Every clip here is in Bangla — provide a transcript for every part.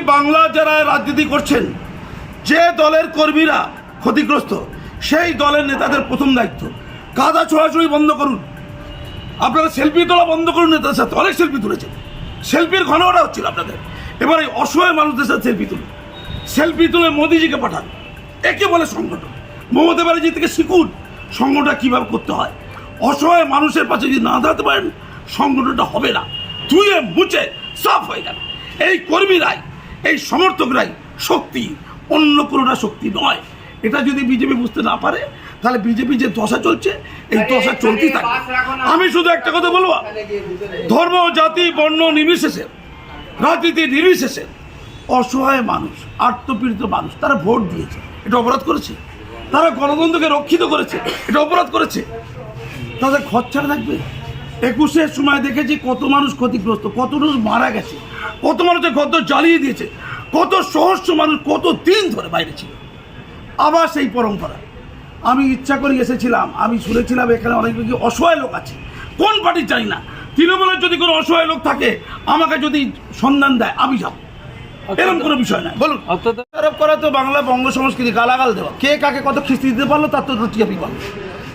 বাংলা যারা রাজনীতি করছেন, যে দলের কর্মীরা ক্ষতিগ্রস্ত, সেই দলের নেতাদের প্রথম দায়িত্ব। কাদা ছোড়াছুড়ি বন্ধ করুন। আপনারা সেলফি তোলা বন্ধ করুন নেতাদের সাথে, অনেক সেলফি তুলেছেন। সেলফির ঘনঘটা হচ্ছিল আপনাদের। এবার এই অসহায় মানুষদের সাথে সেলফি তুলুন। সেলফি তুলে মোদিজিকে পাঠান। একে বলে সংগঠন। মমতা ব্যানার্জি থেকে শিখুন সংগঠনটা কীভাবে করতে হয়। অসহায় মানুষের পাশে যদি না দাঁড়াতে পারেন, সংগঠনটা হবে না। ধুয়ে মুছে সাফ হয়ে যাবে। এই কর্মীরাই এই সমর্থকরাই শক্তি অন্য কোনোটা শক্তি নয়। এটা যদি বিজেপি বুঝতে না পারে তাহলে বিজেপি যে দশা চলছে এই দশা চলতেই থাকবে। আমি শুধু একটা কথা বলব ধর্ম জাতি বর্ণ নির্বিশেষে রাজনীতি নির্বিশেষে অসহায় মানুষ আত্মপীড়িত মানুষ তারা ভোট দিয়েছে। এটা অপরাধ করেছে? তারা গণতন্ত্রকে রক্ষিত করেছে? এটা অপরাধ করেছে? তাদের খরচাটা থাকবে? একুশের সময় দেখেছি কত মানুষ ক্ষতিগ্রস্ত কত মানুষ মারা গেছে কত মানুষের দর জ্বালিয়ে দিয়েছে কত সহস্র মানুষ কত দিন ধরে বাইরে ছিল। আবার সেই পরম্পরা। আমি ইচ্ছা করে এসেছিলাম আমি শুনেছিলাম এখানে অনেক অসহায় লোক আছে। কোন পার্টি জানি না? তৃণমূলের যদি কোনো অসহায় লোক থাকে আমাকে যদি সন্ধান দেয় আমি যাব। এরকম কোনো বিষয় না বলুন। আরোপ করা তো বাংলা বঙ্গ সংস্কৃতি গালাগাল দেওয়া। কে কাকে কত খিস্তি দিতে পারল তার তো টিআপি পারল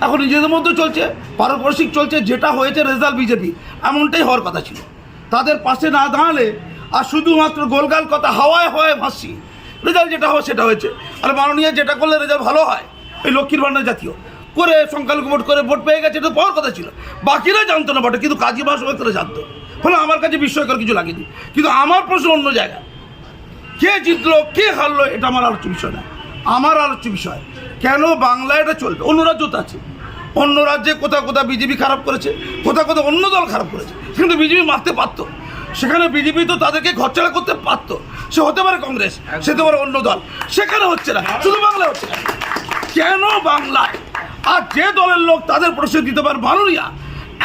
এখন নিজেদের মধ্যে চলছে, পারস্পরিক চলছে, যেটা হয়েছে রেজাল্ট বিজেপি, এমনটাই হওয়ার কথা ছিল। তাদের পাশে না দাঁড়ালে আর শুধুমাত্র গোলগাল কথা হাওয়ায় হাওয়ায় ভাসি রেজাল্ট যেটা হয় সেটা হয়েছে। আর মাননীয় যেটা করলে রেজাল্ট ভালো হয়, এই লক্ষ্মীর ভান্ডার জাতীয়। করে সংখ্যালঘু ভোট করে ভোট পেয়ে গেছে, এটা পাওয়ার কথা ছিল। বাকিরা জানতো না বটে, কিন্তু কাজী বাস তারা জানতো। ফলে আমার কাছে বিস্ময়কর কিছু লাগেনি। কিন্তু আমার প্রশ্ন অন্য জায়গায়, কে জিতলো, কে হারলো, এটা আমার আলোচ্য বিষয় না। আমার আলোচ্য বিষয়, কেন বাংলায় এটা চলবে? অন্য রাজ্য তো আছে। অন্য রাজ্যে কোথাও কোথাও বিজেপি খারাপ করেছে, কোথাও কোথাও অন্য দল খারাপ করেছে। কিন্তু বিজেপি মারতে পারতো। সেখানে বিজেপি তো তাদেরকে খরচাটা করতে পারতো। সে হতে পারে কংগ্রেস, সে হতে পারে অন্য দল। সেখানে হচ্ছে না, শুধু বাংলায় হচ্ছে না। কেন বাংলায়? আর যে দলের লোক তাদের প্রশ্ন দিতে পারে মাননীয়া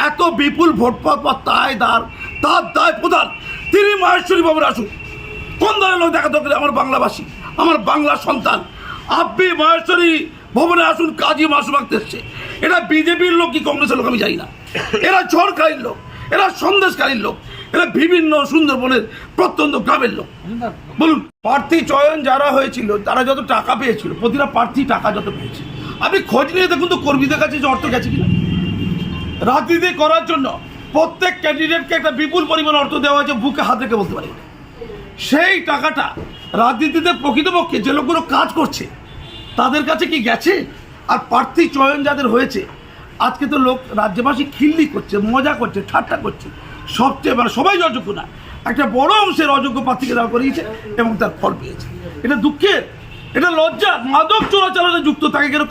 এত বিপুল ভোট পাওয়ার তাই দার, তার দায় প্রধান। তিনি মাহেশ্বরী বাবুর আসুন কোন দলের লোক দেখা দরকার? আমার বাংলাবাসী, আমার বাংলা সন্তান। আপনি মহেশ্বরী ভবনে আসুন, কাজী মাসু মাগতে এসছে। এটা বিজেপির লোক কি কংগ্রেসের লোক আমি জানি না। এরা ঝড়খালির লোক, এরা সন্দেশকারীর লোক, এরা বিভিন্ন সুন্দরবনের প্রত্যন্ত গ্রামের লোক। বলুন, প্রার্থী চয়ন যারা হয়েছিল, তারা যত টাকা পেয়েছিল, প্রতিটা প্রার্থী টাকা যত পেয়েছে। আপনি খোঁজ নিয়ে দেখুন তো কর্মীদের কাছে যে অর্থ গেছে কিনা। রাজনীতি করার জন্য প্রত্যেক ক্যান্ডিডেটকে একটা বিপুল পরিমাণ অর্থ দেওয়া হয়েছে, বুকে হাত রেখে বলতে পারি সেই টাকাটা রাজনীতিতে প্রকৃতপক্ষে যে লোকগুলো কাজ করছে, তাদের কাছে কি গেছে? আর প্রার্থী চয়ন যাদের হয়েছে, আজকে তো লোক রাজ্যবাসী খিল্লি করছে, মজা করছে, ঠাট্টা করছে। সবচেয়ে মানে সবাই অযোগ্য না, একটা বড় অংশের অযোগ্য প্রার্থীকে দেওয়া করিয়েছে এবং তার ফল পেয়েছে। এটা দুঃখের, এটা লজ্জা। মাদক চোরাচালানে যুক্ত, তাকে কেন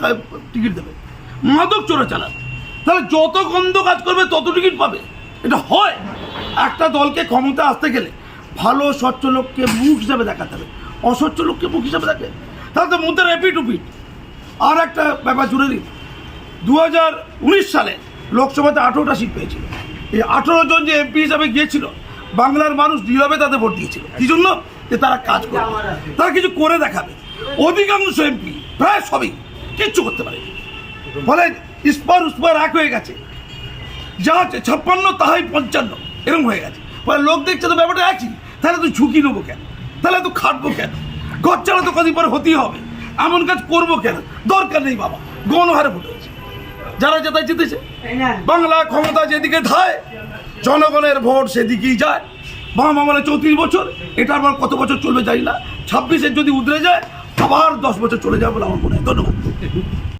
টিকিট দেবে? মাদক চোরাচালান। তাহলে যত গন্ধ কাজ করবে, তত টিকিট পাবে। এটা হয়। একটা দলকে ক্ষমতা আসতে গেলে ভালো, স্বচ্ছ লোককে মুখ হিসাবে দেখাতে হবে। অস্বচ্ছ লোককে মুখ হিসাবে দেখে। তাহলে তো মুদ্রা রেপিট উপিট আর একটা ব্যাপার জুড়ে দিন দু হাজার উনিশ সালে লোকসভাতে আঠেরোটা সিট পেয়েছিল। এই আঠেরো জন যে এমপি হিসাবে গিয়েছিল, বাংলার মানুষ নীরবে তাদের ভোট দিয়েছিল। কি জন্য? যে তারা কাজ করবে। তারা কিছু করে দেখাবে। অধিকাংশ এমপি প্রায় সবই কিচ্ছু করতে পারে। ফলে ইস্পার উস্পার এক হয়ে গেছে। যা আছে ছাপ্পান্ন, তাহাই পঞ্চান্ন, এরকম হয়ে গেছে। ফলে লোক দেখছে তো ব্যাপারটা একই। তাহলে তো ঝুঁকি নেব কেন? তাহলে তো খাটবো কেন? ঘর চালা তো কদিন পরে হতেই হবে। এমন কাজ করব কেন? দরকার নেই বাবা, গণহারে ভোট হয়েছে। যারা যেটাই জিতেছে। বাংলা ক্ষমতা যেদিকে ধায়, জনগণের ভোট সেদিকেই যায়। বাম আমলে চৌত্রিশ বছর, এটা আবার কত বছর চলবে জানি না। ছাব্বিশের যদি উদরে যায়, আবার দশ বছর চলে যাবে বলে আমার মনে হয়। ধন্যবাদ।